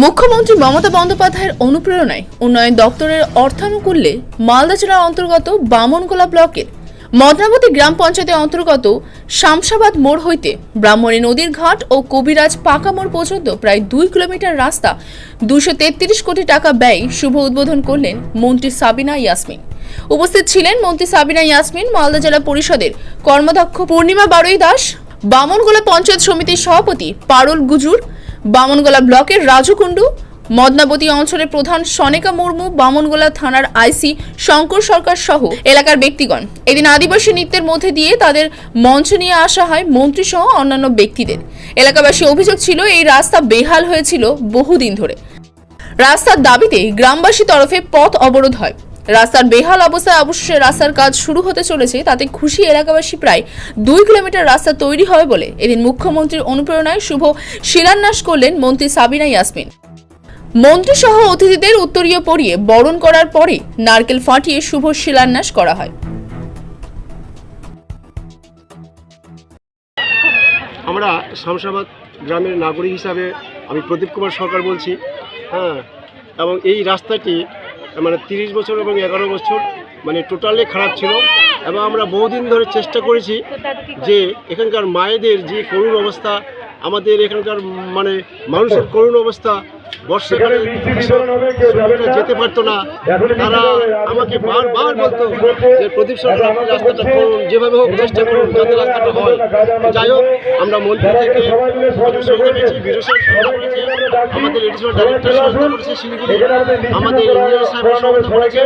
মুখ্যমন্ত্রী মমতা বন্দ্যোপাধ্যায়ের অনুপ্রেরণায় উন্নয়ন দপ্তরের অর্থানুকূল্যে মালদা জেলার অন্তর্গত বামনগোলা ব্লকের মদনাবতী গ্রাম পঞ্চায়েতের অন্তর্গত শামসাবাদ মোড় হইতে ব্রাহ্মণী নদীর ঘাট ও কবিরাজ পাকা মোড় পর্যন্ত প্রায় দুই কিলোমিটার রাস্তা দুশো তেত্রিশ কোটি টাকা ব্যয় শুভ উদ্বোধন করলেন মন্ত্রী সাবিনা ইয়াসমিন। উপস্থিত ছিলেন মন্ত্রী সাবিনা ইয়াসমিন, মালদা জেলা পরিষদের কর্মদক্ষ পূর্ণিমা বারুই দাস, বামনগোলা পঞ্চায়েত সমিতির সভাপতি পারুল গুজুর বামনগোলা ব্লকের রাজু কুণ্ডু মদনাবতী অঞ্চলের প্রধান সনেকা মুর্মু, বামনগোলা থানার আইসি শঙ্কর সরকার সহ এলাকার ব্যক্তিগণ। এদিন আদিবাসী নৃত্যের মধ্যে দিয়ে তাদের মঞ্চ নিয়ে আসা হয় মন্ত্রী সহ অন্যান্য ব্যক্তিদের। এলাকাবাসী অভিযোগ ছিল, এই রাস্তা বেহাল হয়েছিল বহুদিন ধরে। রাস্তার দাবিতে গ্রামবাসী তরফে পথ অবরোধ হয়। রাস্তার বেহাল অবস্থায় অবশ্যই রাস্তার কাজ শুরু হতে চলেছে। তাতে খুশি এলাকাবাসী প্রায় দুই কিলোমিটার রাস্তা তৈরি হবে বলে এদিন মুখ্যমন্ত্রীর অনুপ্রেরণায় শুভ শিলান্যাস করলেন মন্ত্রী সাবিনা ইয়াসমিন। মন্ত্রী সহ অতিথিদের উত্তরীয় পরিয়ে বরণ করার পরে নারকেল ফাটিয়ে শুভ শিলান্যাস করা হয়। আমরা শামসাবাদ গ্রামের নাগরিক হিসাবে আমি প্রদীপ কুমার সরকার বলছি হ্যাঁ এবং এই রাস্তাটি মানে তিরিশ বছর এবং এগারো বছর মানে টোটালি খারাপ ছিল। এবং আমরা বহুদিন ধরে চেষ্টা করেছি যে এখানকার মায়েদের যে করুণ অবস্থা, আমাদের এখানকার মানে মানুষের করুণ অবস্থা বর্ষাকালে শ্রমিকরা যেতে পারতো না। তারা আমাকে বারবার বলতো যে প্রদীপ সরকার আপনি রাস্তাটা করুন যেভাবে হোক চেষ্টা করুন যাতে রাস্তাটা হয়। যাই হোক আমরা মন্ত্রী থেকে আমাদের এডিশনাল ডাইরেক্টর সহযোগিতা করেছে শিলিগুড়ি। আমাদের ইঞ্জিনিয়ার সাহেব সহযোগিতা করেছে।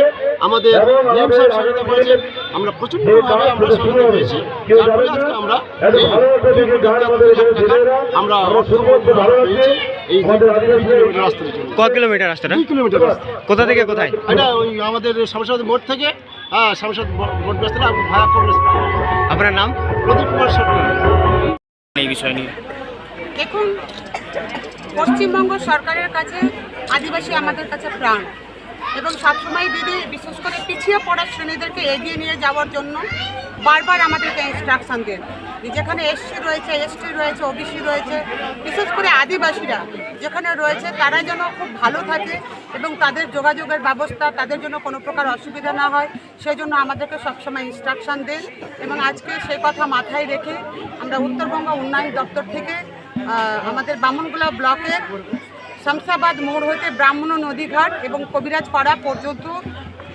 আমাদের ডিএম সাহেব সহযোগিতা করেছে। আমরা প্রচণ্ডভাবে আমরা পেয়েছি। যার ফলে আজকে আমরা আমরা পেয়েছি এই কিলোমিটার জন্য ক কিলোমিটার রাস্তাটা? দুই কিলোমিটার রাস্তা। কোথা থেকে কোথায়? এটা ওই আমাদের শামসাদ মোড় থেকে হ্যাঁ শামসাদ মোড় রাস্তাটা ভায়া কংগ্রেস আপনার নাম? প্রদীপ কুমার সরকার। এই বিষয় নিয়ে। দেখুন পশ্চিমবঙ্গ সরকারের কাছে আদিবাসী আমাদের কাছে প্রাণ। এবং সবসময় দিদি বিশেষ করে পিছিয়ে পড়া শ্রেণীদেরকে এগিয়ে নিয়ে যাওয়ার জন্য বারবার আমাদেরকে ইনস্ট্রাকশন দেন। যেখানে এসসি রয়েছে, এসটি রয়েছে, ওবিসি রয়েছে, বিশেষ করে আদিবাসীরা যেখানে রয়েছে, তারা যেন খুব ভালো থাকে এবং তাদের যোগাযোগের ব্যবস্থা, তাদের জন্য কোনো প্রকার অসুবিধা না হয় সেই জন্য আমাদেরকে সবসময় ইনস্ট্রাকশন দেন এবং আজকে সেই কথা মাথায় রেখে আমরা উত্তরবঙ্গ উন্নয়ন দপ্তর থেকে আমাদের বামনগোলা ব্লকের শামসাবাদ মোড় হইতে ব্রাহ্মণ নদীঘাট এবং কবিরাজ পাড়া পর্যন্ত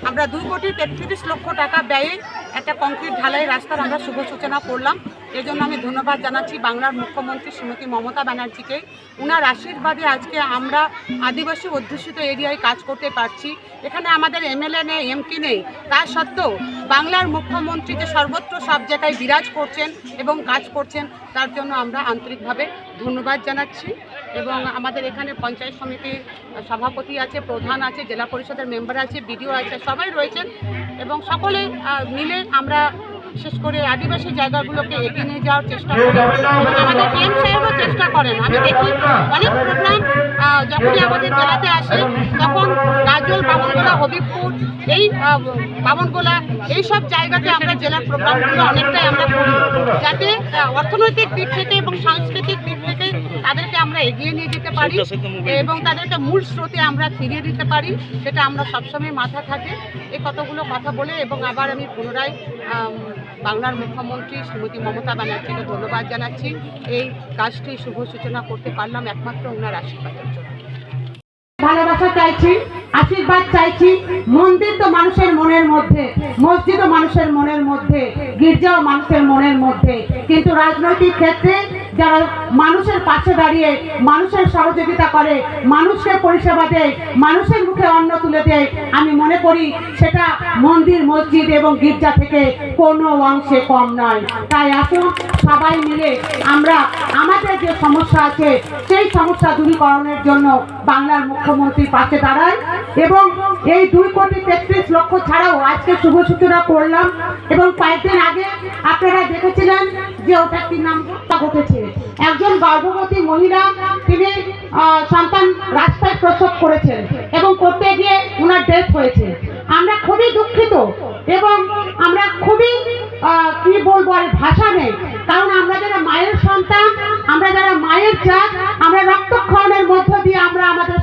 আমরা দুই কোটি তেত্রিশ লক্ষ টাকা ব্যয়ে একটা কংক্রিট ঢালাই রাস্তার আমরা শুভ সূচনা করলাম। এই জন্য আমি ধন্যবাদ জানাচ্ছি বাংলার মুখ্যমন্ত্রী শ্রীমতী মমতা ব্যানার্জিকে। উনার আশীর্বাদে আজকে আমরা আদিবাসী অধ্যুষিত এরিয়ায় কাজ করতে পারছি। এখানে আমাদের এমএলএ নেই, এমপি নেই। তা সত্ত্বেও বাংলার মুখ্যমন্ত্রী যে সর্বত্র সব জায়গায় বিরাজ করছেন এবং কাজ করছেন, তার জন্য আমরা আন্তরিকভাবে ধন্যবাদ জানাচ্ছি এবং আমাদের এখানে পঞ্চায়েত সমিতির সভাপতি আছে, প্রধান আছে, জেলা পরিষদের মেম্বার আছে, বিডিও আছে, সবাই রয়েছেন এবং সকলে মিলে আমরা বিশেষ করে আদিবাসী জায়গাগুলোকে এগিয়ে নিয়ে যাওয়ার চেষ্টা করি এবং আমাদের ডিএম সাহেবও চেষ্টা করেন। আমি দেখি অনেক প্রোগ্রাম যখনই আমাদের জেলাতে আসে তখন গাজল বামনগোলা হবিবপুর এই বামনগোলা এই সব জায়গাতে আমরা জেলার প্রোগ্রামগুলো অনেকটাই আমরা করি। যাতে অর্থনৈতিক দিক থেকে এবং সাংস্কৃতিক দিক থেকে তাদেরকে আমরা এগিয়ে নিয়ে যেতে পারি এবং তাদেরকে মূল স্রোতে আমরা ফিরিয়ে দিতে পারি সেটা আমরা সবসময় মাথা থাকে। এই কতগুলো কথা বলে এবং আবার আমি পুনরায় বাংলার মুখ্যমন্ত্রী শ্রীমতী মমতা ব্যানার্জিকে ধন্যবাদ জানাচ্ছি। এই কাজটি শুভ সূচনা করতে পারলাম একমাত্র ওনার আশীর্বাদের জন্য। ভালোবাসা চাইছি, আশীর্বাদ চাইছি, মন্দির তো মানুষের মনের মধ্যে, মসজিদও মানুষের মনের মধ্যে, গির্জাও মানুষের মনের মধ্যে, কিন্তু রাজনৈতিক ক্ষেত্রে যারা মানুষের পাশে দাঁড়িয়ে, মানুষের সহযোগিতা করে, মানুষকে পরিষেবা দেয়, মানুষের মুখে অন্ন তুলে দেয়, আমি মনে করি সেটা মন্দির, মসজিদ এবং গির্জা থেকে কোনো অংশে কম নয়। তাই আসুন সবাই মিলে আমরা, আমাদের যে সমস্যা আছে, সেই সমস্যা দূরীকরণের জন্য বাংলার মুখ্যমন্ত্রীর পাশে দাঁড়াই এবং এই দুই কোটি তেত্রিশ লক্ষ ছাড়াও আজকে শুভ সূচনা করলাম এবং কয়েকদিন আগে আপনারা দেখেছিলেন যে ওটা কি নাম ঘটেছে। একজন গর্ভবতী মহিলা তিনি সন্তান রাস্তায় প্রসব করেছেন এবং করতে গিয়ে ওনার ডেথ হয়েছে। আমরা খুবই দুঃখিত এবং আমরা খুবই কি বলব আর ভাষা নেই। কারণ আমরা যারা মায়ের সন্তান, আমরা যারা মায়ের চাষ আমরা রক্তক্ষরণের মধ্য দিয়ে আমরা আমাদের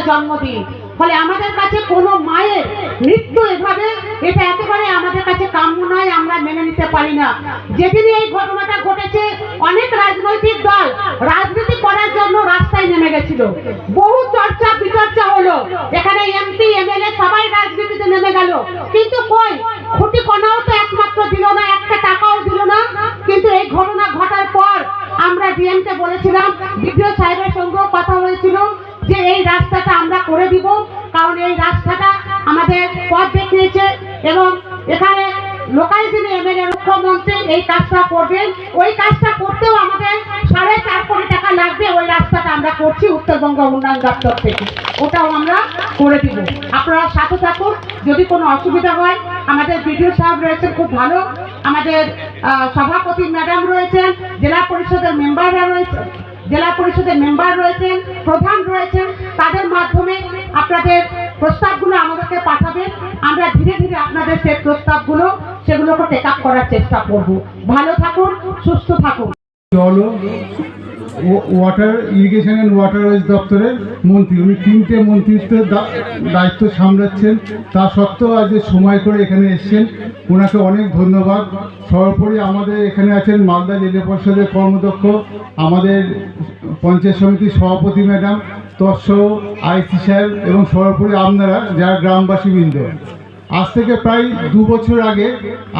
জন্মদিন। ফলে আমাদের কাছে কোনো মায়ের মৃত্যু এভাবে, এটা একেবারে আমাদের কাছে কাম্য নয়, আমরা মেনে নিতে পারি না। যেদিন এই ঘটনাটা ঘটেছে, অনেক রাজনৈতিক দল রাজনীতি করার জন্য রাস্তায় নেমে গেছিল। বহু এই কাজটা করবেন। ওই কাজটা করতেও আমাদের সাড়ে চার কোটি টাকা লাগবে। ওই রাস্তাটা আমরা করছি উত্তরবঙ্গ উন্নয়ন দপ্তর থেকে। ওটাও আমরা করে দিব। আপনারা সাথে থাকুন। যদি কোনো অসুবিধা হয়, আমাদের বিডিও সাহেব রয়েছেন, খুব ভালো। আমাদের সভাপতি ম্যাডাম রয়েছেন, জেলা পরিষদের মেম্বাররা রয়েছেন জেলা পরিষদের মেম্বার রয়েছেন, প্রধান রয়েছেন। তাদের মাধ্যমে আপনাদের প্রস্তাবগুলো আমাদেরকে পাঠাবেন। আমরা ধীরে ধীরে আপনাদের সেই প্রস্তাবগুলো সেগুলোকে টেক আপ করার চেষ্টা করব। ভালো থাকুন, সুস্থ থাকুন। জল water irrigation and waterways দপ্তরের মন্ত্রী, উনি তিনটে মন্ত্রিত্বের দায়িত্ব সামলাচ্ছেন। তা সত্ত্বেও আজ সময় করে এখানে এসেছেন, ওনাকে অনেক ধন্যবাদ। সর্বোপরি আমাদের এখানে আছেন মালদা জেলা পরিষদের কর্মদক্ষ আমাদের পঞ্চায়েত সমিতির সভাপতি ম্যাডাম, তৎসহ আইসি সাহেব এবং সর্বোপরি আপনারা, যারা গ্রামবাসীবৃন্দ। আজ থেকে প্রায় দু বছর আগে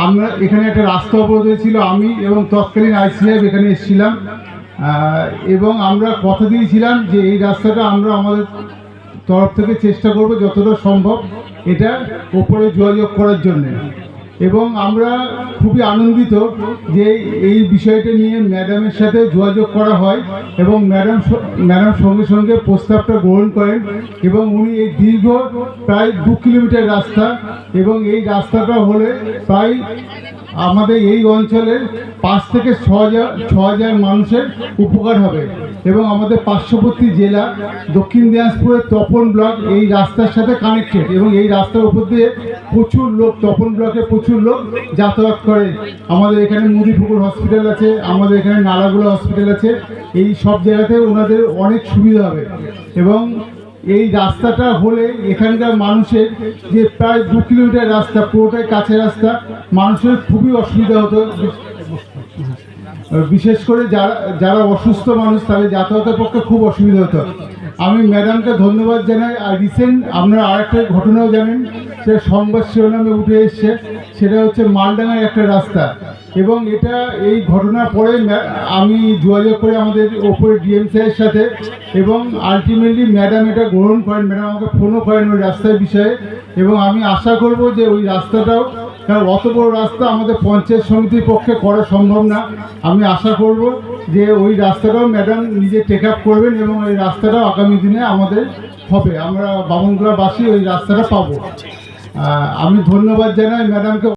আমরা এখানে একটা রাস্তা অবরোধ হয়েছিল। আমি এবং তৎকালীন আইসিএফ এখানে এসেছিলাম। এবং আমরা কথা দিয়েছিলাম যে এই রাস্তাটা আমরা আমাদের তরফ থেকে চেষ্টা করব যতটা সম্ভব এটা ওপরে যোগাযোগ করার জন্য। এবং আমরা খুবই আনন্দিত যে এই বিষয়টা নিয়ে ম্যাডামের সাথে যোগাযোগ করা হয় এবং ম্যাডাম ম্যাডাম সঙ্গে সঙ্গে প্রস্তাবটা গ্রহণ করেন এবং উনি এই দীর্ঘ প্রায় দু কিলোমিটার রাস্তা এবং এই রাস্তাটা হলে প্রায় আমাদের এই অঞ্চলের পাঁচ থেকে ছ হাজার ছ হাজার মানুষের উপকার হবে। এবং আমাদের পার্শ্ববর্তী জেলা দক্ষিণ দিনাজপুরের তপন ব্লক এই রাস্তার সাথে কানেক্টেড এবং এই রাস্তার উপর দিয়ে প্রচুর লোক, তপন ব্লকে প্রচুর লোক যাতায়াত করে। আমাদের এখানে মুদিপুকুর হসপিটাল আছে, আমাদের এখানে নালাগোলা হসপিটাল আছে। এই সব জায়গাতে ওনাদের অনেক সুবিধা হবে। এবং এই রাস্তাটা হলে এখানকার মানুষের যে প্রায় দু কিলোমিটার রাস্তা, পুরোটাই কাছে রাস্তা, মানুষের খুবই অসুবিধা হতো। বিশেষ করে যারা যারা অসুস্থ মানুষ তাদের যাতায়াতের পক্ষে খুব অসুবিধা হতো। আমি ম্যাডামকে ধন্যবাদ জানাই। আর রিসেন্ট আপনারা আরেকটা ঘটনাও জানেন সেটা সংবাদ শিরোনামে উঠে এসছে। সেটা হচ্ছে মালডাঙ্গার একটা রাস্তা। এবং এটা এই ঘটনার পরে আমি যোগাযোগ করে আমাদের ওপরে ডিএম স্যারের সাথে এবং আলটিমেটলি ম্যাডাম এটা গ্রহণ করেন। ম্যাডাম আমাকে ফোনও করেন ওই রাস্তার বিষয়ে। এবং আমি আশা করব যে ওই রাস্তাটাও কারণ অত বড় রাস্তা আমাদের পঞ্চায়েত সমিতির পক্ষে করা সম্ভব না। আমি আশা করব যে ওই রাস্তাটাও ম্যাডাম নিজে টেক আপ করবেন এবং ওই রাস্তাটাও আগামী দিনে আমাদের হবে। আমরা বামনগুলাবাসী ওই রাস্তাটা পাবো। আমি ধন্যবাদ জানাই ম্যাডামকে।